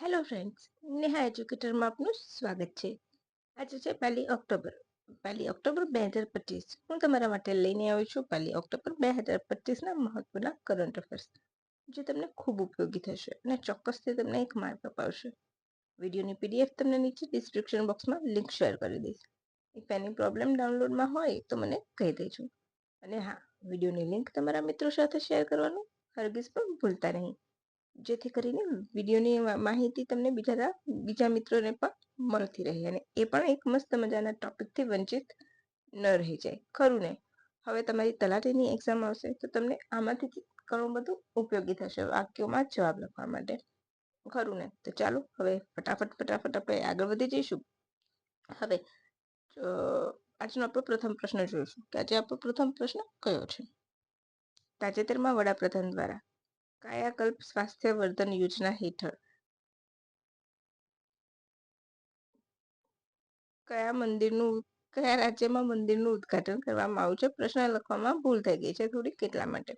Hello friends Neha એજ્યુકેટરમાં આપનું સ્વાગત છે. આજે છે પહેલી ઓક્ટોબર. પહેલી ઓક્ટોબર બે હજાર પચીસ. હું તમારા માટે લઈને આવી છું પહેલી ઓક્ટોબર બે હજાર પચીસના મહત્વના કરંટ અફેર્સ જે તમને ખૂબ ઉપયોગી થશે અને ચોક્કસથી તમને એક માર્ક અપાવશે. વિડીયોની પીડીએફ તમને નીચે ડિસ્ક્રિપ્શન બોક્સમાં લિંક શેર કરી દઈશ. એક પેની પ્રોબ્લેમ ડાઉનલોડમાં હોય તો મને કહી દેજો. અને હા, વિડીયોની લિંક તમારા મિત્રો સાથે શેર કરવાનું હરગીઝ પણ ભૂલતા નહીં. જેથી કરીને વિડીયોની માહિતી તમને બીજા બીજા મિત્રોને પણ મળતી રહે અને એ પણ એક મસ્ત મજાના ટોપિકથી વંચિત ન રહી જાય. ખરું ને? હવે તમારી તલાટીની એક્ઝામ આવશે તો તમને આમાંથી ઘણું બધું ઉપયોગી થશે વાક્યોમાં જવાબ લખવા માટે. ખરું ને? તો ચાલો હવે ફટાફટ ફટાફટ આપણે આગળ વધી જઈશું. હવે આજનો આપણો પ્રથમ પ્રશ્ન જોઈશું. કે આજે આપણો પ્રથમ પ્રશ્ન કયો છે? તાજેતરમાં વડાપ્રધાન દ્વારા કાયાકલ્પ સ્વાસ્થ્ય વર્ધન યોજના હેઠળ? કયા મંદિરનું, કયા રાજ્યમાં મંદિરનું ઉદ્ઘાટન કરવામાં આવ્યું છે? પ્રશ્ન લખવામાં ભૂલ થઈ ગઈ છે થોડી, કેટલા માટે?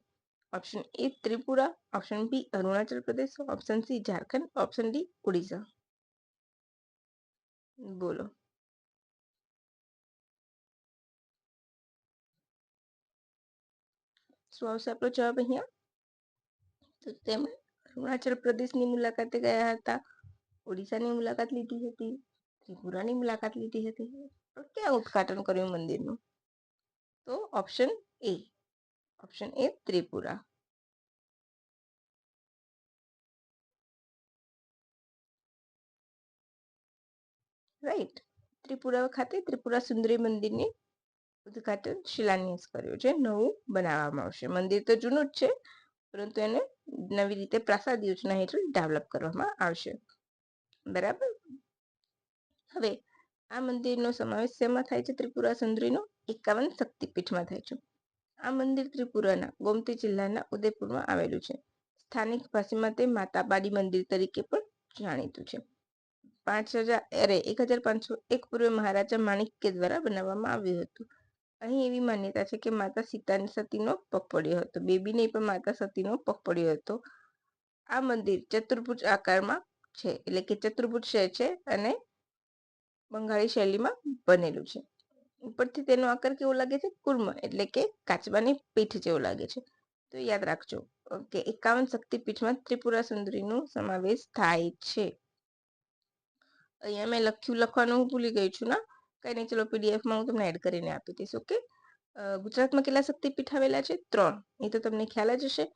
Option A Tripura, option B Arunachal Pradesh, option C Jharkhand, option D Odisha. બોલો. શું આવશે આપણો જવાબ અહીંયા? તો તેમણે અરુણાચલ પ્રદેશની મુલાકાતે ગયા હતા. ઓડિશાની મુલાકાત લીધી હતી. ત્રિપુરાની મુલાકાત લીધી હતી. ક્યાં ઉદઘાટન કર્યું મંદિરનું? તો option A option A Tripura. Right. Tripura ખાતે ત્રિપુરા સુંદરી મંદિરની ઉદઘાટન શિલાન્યાસ કર્યો છે. નવું બનાવવામાં આવશે. મંદિર તો જૂનું જ છે. પરંતુ એને નવી રીતે પ્રાસાદ યોજના હેઠળ ડેવલપ કરવામાં આવશે. બરાબર? હવે આ મંદિરનો સમાવેશ શેમાં થાય છે? ત્રિપુરા સુંદરીનો એકાવન શક્તિપીઠમાં થાય છે. આ મંદિર ત્રિપુરાના ગોમતી જિલ્લાના ઉદયપુરમાં આવેલું છે. સ્થાનિક ભાષામાં તે માતાબાડી મંદિર તરીકે પણ જાણીતું છે. પાંચ હજાર, અરે, એક હજાર પાંચસો એક પૂર્વે મહારાજા માણિક્ય દ્વારા બનાવવામાં આવ્યું હતું. અહીં એવી માન્યતા છે કે માતા સીતાની સતીનો પગ પડ્યો હતો. બેબીને પણ માતા સતીનો પગ પડ્યો હતો. આ મંદિર ચતુર્ભુજ આકારમાં છે. એટલે કે ચતુર્ભુજ છે અને બંગાળી શૈલીમાં બનેલું છે. ઉપરથી તેનો આકાર કેવો લાગે છે? કુર્મ, એટલે કે કાચબાની પીઠ જેવો લાગે છે. તો યાદ રાખજો કે એકાવન શક્તિપીઠમાં ત્રિપુરા સુંદરીનો સમાવેશ થાય છે. અહીંયા મેં લખ્યું, લખવાનું હું ભૂલી ગઈ છું ના. કઈ નહીં ચલો પીડીએફમાં હું તમને એડ કરીને આપી દઈશ ઓકે ગુજરાતમાં કેટલા શક્તિપીઠ આવેલા છે? ત્રણ. એ તો તમને ખ્યાલ જ હશે.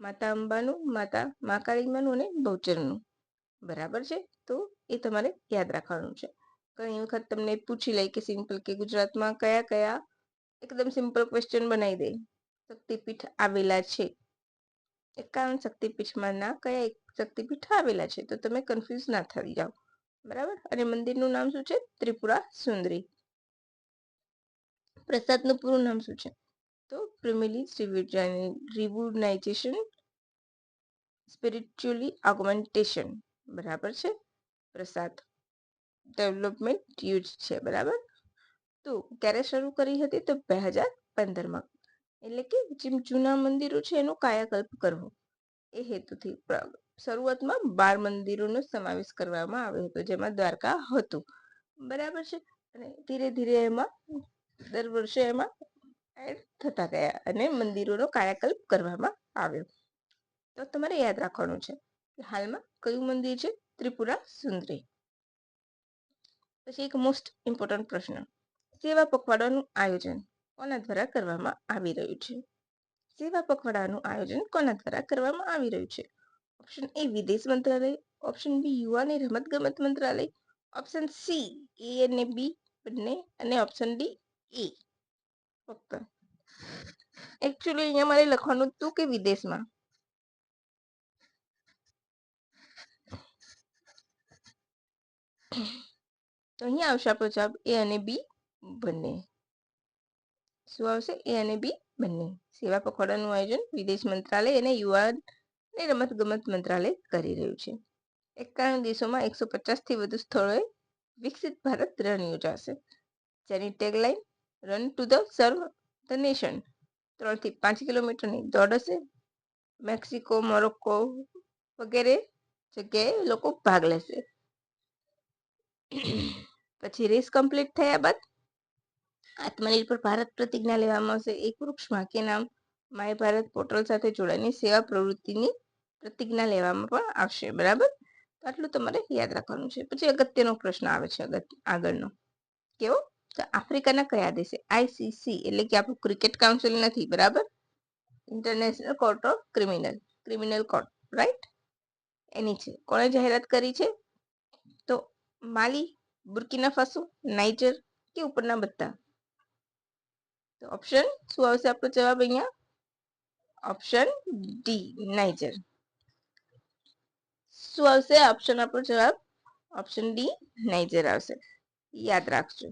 માતા અંબાનું, માતા મા કાળીમાનું અને બહુચરનું બરાબર છે? તો એ તમારે યાદ રાખવાનું છે. ઘણી વખત તમને પૂછી લઈ કે સિમ્પલ કે ગુજરાતમાં કયા કયા એકદમ સિમ્પલ ક્વેશ્ચન બનાવી દે. શક્તિપીઠ આવેલા છે. એકાવન શક્તિપીઠમાં ના કયા એક શક્તિપીઠ આવેલા છે? તો તમે કન્ફ્યુઝ ના થઈ જાઓ. બરાબર? અને મંદિરનું નામ શું છે? ત્રિપુરા સુંદરી. પ્રસાદનું પૂરું નામ શું છે? તો પ્રિમિલી રિવુનાઇઝેશન સ્પિરિચ્યુઅલી આગમેન્ટેશન બરાબર છે? પ્રસાદ ડેવલપમેન્ટ યુઝ છે, બરાબર? તો ક્યારે શરૂ કરી હતી? તો બે હજાર પંદરમાં. એટલે કે જેમ જૂના મંદિરો છે, એનો કાયાકલ્પ કરવો. એ હેતુથી શરૂઆતમાં બાર મંદિરોનો સમાવેશ કરવામાં આવ્યો હતો, જેમાં દ્વારકા હતું. બરાબર છે? અને ધીરે ધીરે એમાં, દર વર્ષે એમાં એડ થતા ગયા અને મંદિરોનો કાયાકલ્પ કરવામાં આવ્યો. તો તમારે યાદ રાખવાનું છે, હાલમાં કયું મંદિર છે? ત્રિપુરા સુંદરી. પછી એક મોસ્ટ ઇમ્પોર્ટન્ટ પ્રશ્ન, સેવા પખવાડાનું આયોજન કોના દ્વારા કરવામાં આવી રહ્યું છે? સેવા પખવાડાનું આયોજન કોના દ્વારા કરવામાં આવી રહ્યું છે? ઓપ્શન એ વિદેશ મંત્રાલય ઓપ્શન બી યુવા અને રમત ગમત મંત્રાલય ઓપ્શન સી એ અને બી બંને અને ઓપ્શન ડી એ ફક્ત એકચ્યુઅલી અહીંયા મારે લખવાનું હતું કે વિદેશમાં તો અહીંયા આવશે આપણો જવાબ એ અને બી બંને શું આવશે એ અને બી બંને સેવા પખવાડાનું આયોજન વિદેશ મંત્રાલય અને યુવા અને રમત ગમત મંત્રાલય કરી રહ્યું છે. એકાણું દેશોમાં એકસો પચાસથી વધુ સ્થળોએ વિકસિત ભારત રન યોજાશે. જેની tagline run to the serve the nation ત્રણથી પાંચ કિલોમીટરની દોડ હશે. મેક્સિકો, મોરોક્કો વગેરે જગ્યાએ લોકો ભાગ લેશે. પછી રેસ કમ્પ્લીટ થયા બાદ આત્મનિર્ભર ભારત પ્રતિજ્ઞા લેવામાં આવશે. એક વૃક્ષમાં કે નામ માય ભારત પોર્ટલ સાથે જોડાયેલી સેવા પ્રવૃત્તિની પ્રતિજ્ઞા લેવામાં પણ આવશે, બરાબર? તો આટલું તમારે યાદ રાખવાનું છે. પછી અગત્યનો પ્રશ્ન આવે છે આગળનો. કેવો? તો આફ્રિકાના કયા દેશે? આઈસીસી એટલે કે આપણું ક્રિકેટ કાઉન્સિલ નથી, બરાબર? International court of criminal criminal court, right? એની છે. કોણે જાહેરાત કરી છે? તો માલી, બુર્કિના ફાસો, નાઇજર કે ઉપરના બધા? તો ઓપ્શન શું આવશે આપણો જવાબ અહીંયા? Option D, Niger. શું આવશે? ઓપ્શન આપણો જવાબ ઓપ્શન ડી નાઇજર આવશે. યાદ રાખજો.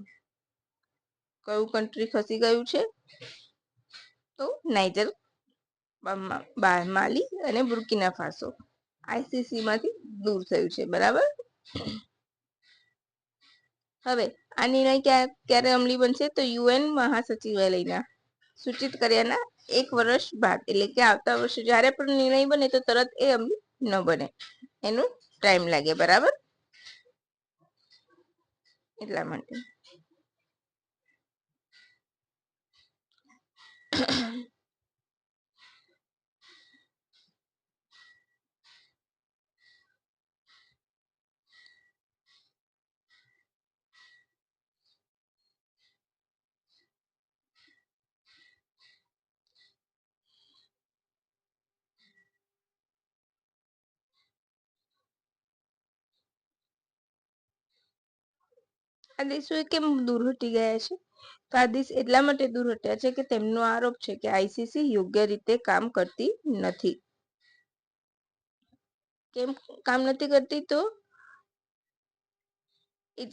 કયું કન્ટ્રી ખસી ગયું છે? તો નાઇજર માલી અને બુર્કિના ફાસો. આઈસીસી માંથી દૂર થયું છે, બરાબર? હવે, આ નિર્ણય ક્યારે અમલી બનશે? તો યુએન મહાસચિવાલયના સૂચિત કર્યાના એક વર્ષ બાદ, એટલે કે આવતા વર્ષે. જ્યારે પણ નિર્ણય બને, તો તરત એ અમલી ન બને. એનું ટાઈમ લાગે બરાબર? એટલા માટે. આ દેશો કેમ દૂર હટી ગયા છે? તો આ દેશ એટલા માટે દૂર હટ્યા છે કે તેમનો આરોપ છે કે આઈસીસી યોગ્ય રીતે કામ કરતી નથી. કેમ કામ નથી કરતી તો? એ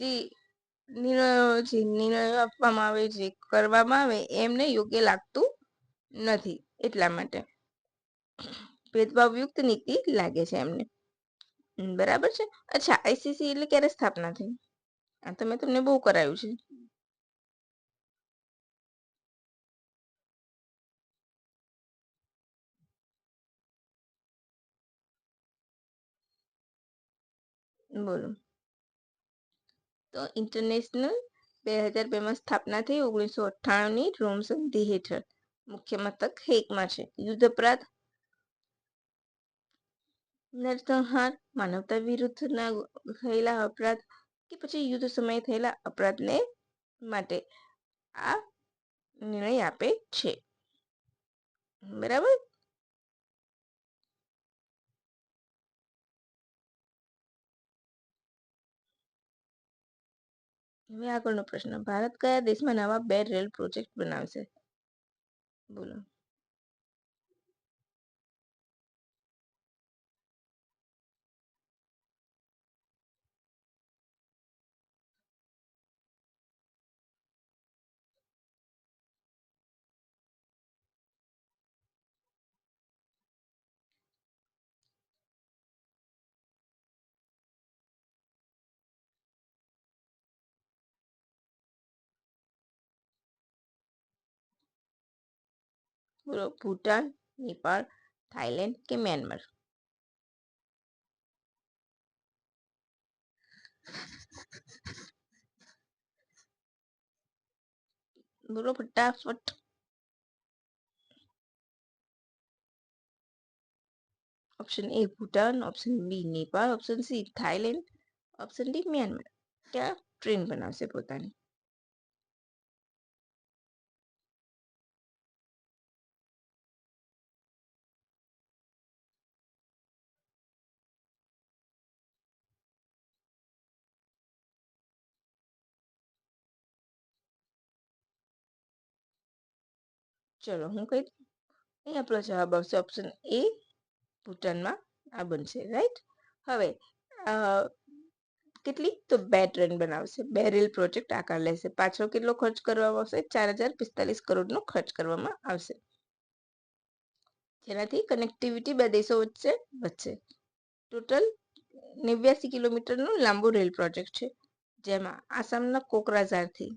નિર્ણયો, જે નિર્ણયો આપવામાં આવે, જે કરવામાં આવે, એમને યોગ્ય લાગતું નથી એટલા માટે. ભેદભાવયુક્ત નીતિ લાગે છે એમને. બરાબર છે? અચ્છા આઈસીસી એટલે ક્યારે સ્થાપના થઈ? આ તો મેં તમને બહુ કરાયું છે. બોલો. તો ઇન્ટરનેશનલ બે હજાર બેમાં સ્થાપના થઈ ઓગણીસો અઠ્ઠાણુંની રોમ સંધિ હેઠળ. મુખ્ય મથક હેકમાં છે. યુદ્ધ અપરાધ નરસંહાર, માનવતા વિરુદ્ધના થયેલા અપરાધ કે પછી યુદ્ધ સમયે થયેલા અપરાધને માટે આ નિર્ણય આપે છે. બરાબર? હવે આગળનો પ્રશ્ન. ભારત કયા દેશમાં નવા બે રેલ પ્રોજેક્ટ બનાવશે? બોલો. બોલો ભૂટાન નેપાળ થાઈલેન્ડ કે મ્યાનમાર બોલો ફટાફટ option A Bhutan option B Nepal option C Thailand option D Myanmar ત્યાં ટ્રેન બનાવશે પોતાની ચલો, હું કહી અહીં આપણો જવાબ આવશે ઓપ્શન એ ભૂટાનમાં આ બનશે રાઈટ હવે કેટલી? તો બે ટ્રેન બનાવશે. બે રેલ પ્રોજેક્ટ આકાર લેશે. પાછળ કેટલો ખર્ચ કરવામાં આવશે? ચાર હજાર પિસ્તાલીસ કરોડનો ખર્ચ કરવામાં આવશે. જેનાથી કનેક્ટિવિટી બે દેશો વચ્ચે વધશે. ટોટલ નેવ્યાસી કિલોમીટરનો લાંબો રેલ પ્રોજેક્ટ છે. જેમાં આસામના કોકરાઝારથી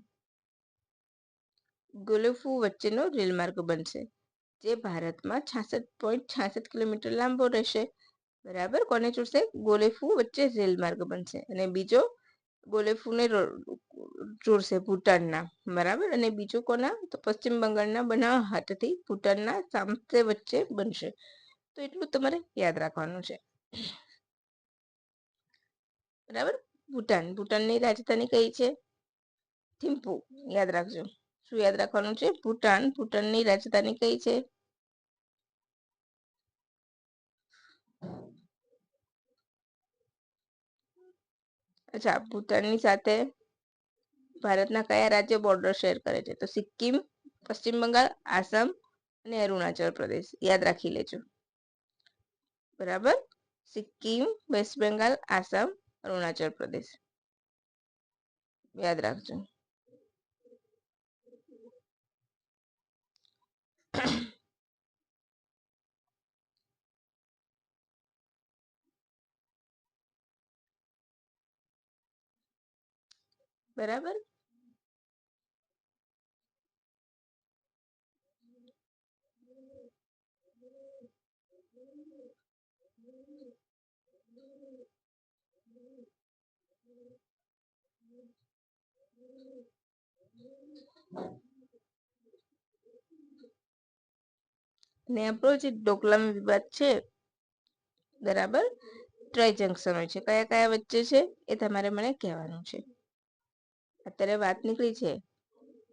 ગોલેફુ વચ્ચેનો રેલમાર્ગ બનશે, જે ભારતમાં છાસઠ પોઈન્ટ છાસઠ કિલોમીટર લાંબો રહેશે. બરાબર? કોને જોડશે? ગોલેફુ વચ્ચે રેલ માર્ગ બનશે અને બીજો ગોલેફુને જોડશે ભૂટાનના. બરાબર? અને બીજો કોના? તો પશ્ચિમ બંગાળના બનાવ હાથથી ભૂટાનના સામસે વચ્ચે બનશે. તો એટલું તમારે યાદ રાખવાનું છે. બરાબર? ભૂટાન. ભૂટાનની રાજધાની કઈ છે? થિમ્પુ. યાદ રાખજો. શું યાદ રાખવાનું છે. ભૂટાન, ભૂટાનની રાજધાની કઈ છે? અચ્છા, ભૂટાનની સાથે ભારતના કયા રાજ્ય બોર્ડર શેર કરે છે? તો સિક્કિમ, પશ્ચિમ બંગાળ, આસામ અને અરુણાચલ પ્રદેશ. યાદ રાખી લેજો. બરાબર? સિક્કિમ, વેસ્ટ બેંગાલ આસામ, અરુણાચલ પ્રદેશ. યાદ રાખજો. બરાબર ને આપણો જે ડોકલામ વિવાદ છે. બરાબર? ટ્રાય જંકશન હોય છે. કયા કયા વચ્ચે છે? એ તમારે મને કહેવાનું છે. અત્યારે વાત નીકળી છે.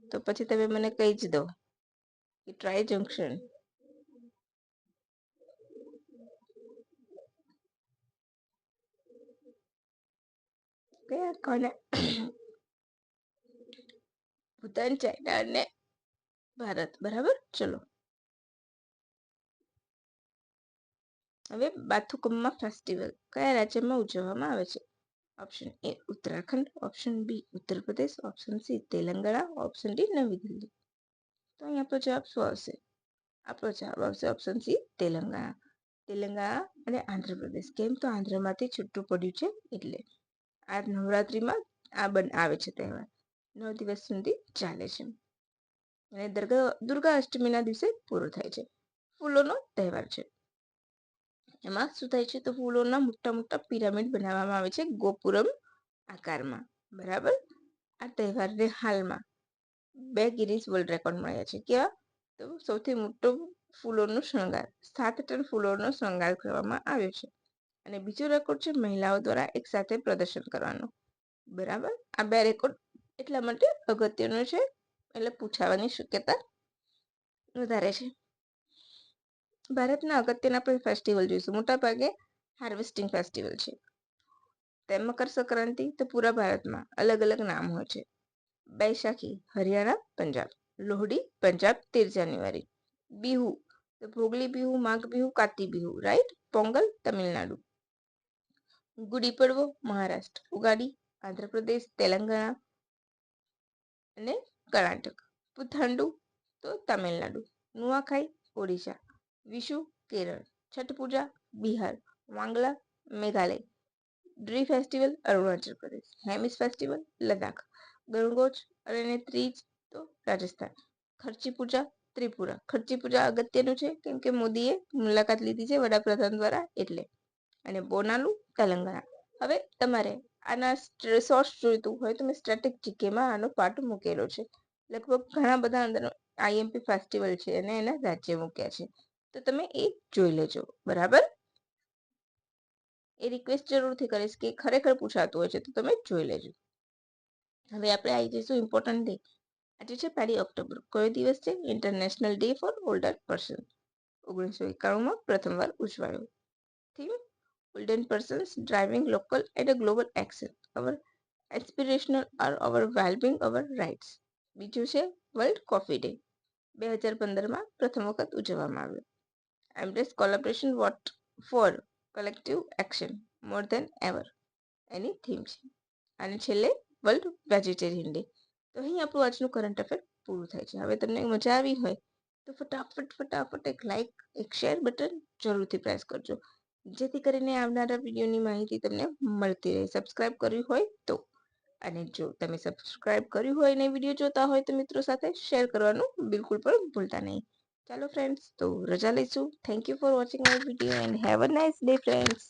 તો પછી તમે મને કહી જ દો કે ટ્રાય જંકશન કયા કોને? ભૂતાન, ચાઇના અને ભારત. બરાબર? ચલો. હવે બાથુકમ્મા ફેસ્ટિવલ કયા રાજ્યમાં ઉજવવામાં આવે છે? Option A Uttarakhand. Option B Uttar Pradesh option C Telangana. Option D નવી દિલ્હી. તો અહીં આપણો જવાબ શું આવશે? આપણો જવાબ આવશે ઓપ્શન સી તેલંગાણા. તેલંગાણા અને આંધ્રપ્રદેશ. કેમ? તો આંધ્રમાંથી છૂટું પડ્યું છે એટલે. આ નવરાત્રિમાં આ બન, આવે છે તહેવાર. નવ દિવસ સુધી ચાલે છે. અને દુર્ગા દુર્ગા અષ્ટમીના દિવસે પૂરો થાય છે. ફૂલોનો તહેવાર છે. એમાં શું થાય છે તો ફૂલોના મોટા મોટા પિરામિડ બનાવવામાં આવે છે ગોપુરમ આકારમાં. બરાબર? આ તહેવારને હાલમાં બે ગિરીસ વર્લ્ડ રેકોર્ડ મળ્યા છે. કેવા? તો સૌથી મોટો ફૂલોનો શણગાર, સાત ટન ફૂલોનો શણગાર કરવામાં આવ્યો છે. અને બીજો રેકોર્ડ છે મહિલાઓ દ્વારા એક સાથે પ્રદર્શન કરવાનો. બરાબર? આ બે રેકોર્ડ એટલા માટે અગત્યનો છે એટલે પૂછાવાની શક્યતા વધારે છે. ભારતના અગત્યના પણ ફેસ્ટિવલ જોઈશું? મોટાભાગે હાર્વેસ્ટિંગ ફેસ્ટિવલ છે. તેમ મકર સંક્રાંતિ તો પૂરા ભારતમાં અલગ અલગ નામ હોય છે. બૈશાખી હરિયાણા, પંજાબ, લોહડી, પંજાબ, તેર જાન્યુઆરી, બિહુ તો ભોગલી બિહુ, માઘ બિહુ, કાતી બિહુ રાઈટ પોંગલ, તમિલનાડુ. ગુડી પડવો મહારાષ્ટ્ર. ઉગાડી, આંધ્રપ્રદેશ, તેલંગાણા અને કર્ણાટક. પુથાંડુ તો તમિલનાડુ. નુઆખાઈ, ઓડિશા. વિશુ કેરળ છઠ પૂજા બિહાર, વાંગલા, મેઘાલય. ડ્રી ફેસ્ટિવલ અરુણાચલ પ્રદેશ, હેમિસ ફેસ્ટિવલ લદ્દાખ ગણગોચ અને ત્રીજ તો રાજસ્થાન. ખર્ચી પૂજા, ત્રિપુરા. ખર્ચી પૂજા અગત્યનું છે, કેમ કે મોદીએ મુલાકાત લીધી છે વડાપ્રધાન દ્વારા એટલે. અને બોનાલુ તેલંગાણા. હવે તમારે આના સોર્સ જોઈતું હોય તો મેં સ્ટેટિક જીકેમાં આનો પાર્ટ મૂકેલો છે. લગભગ ઘણા બધા અંદર આઈએમપી ફેસ્ટિવલ છે અને એના રાજ્ય મૂક્યા છે. તો તમે એ જોઈ લેજો, બરાબર? એ રિક્વેસ્ટ જરૂરથી કરીશ કે ખરેખર પૂછાતું હોય છે તો તમે જોઈ લેજો. હવે આપણે આવી જઈશું ઇમ્પોર્ટન્ટ ડે આજે છે પહેલી ઓક્ટોબર. કયો દિવસ છે? International day for older person ઓગણીસો એકાણુંમાં પ્રથમવાર ઉજવાયો. Theme older persons driving local at a global action our aspirational are our wellbeing our rights બીજું છે વર્લ્ડ કોફી ડે બે હજાર પંદરમાં પ્રથમ વખત ઉજવવામાં આવ્યો. Embrace collaboration what for collective action more than ever એની થીમ છે? અને છેલ્લે વર્લ્ડ વેજીટેરિયન ડે તો અહીં આપણું આજનું કરંટ અફેર પૂરું થાય છે. હવે તમને મજા આવી હોય તો ફટાફટ ફટાફટ એક લાઇક એક શેર બટન જરૂરથી પ્રેસ કરજો. જેથી કરીને આવનારા વિડીયોની માહિતી તમને મળતી રહે. સબસ્ક્રાઇબ કરવી હોય તો. અને જો તમે સબસ્ક્રાઇબ કર્યું હોય અને વીડિયો જોતા હોય તો મિત્રો સાથે શેર કરવાનું બિલકુલ પણ ભૂલતા નહીં. ચાલો ફ્રેન્ડ્સ તો રજા લઈશું. Thank you for watching my video and have a nice day friends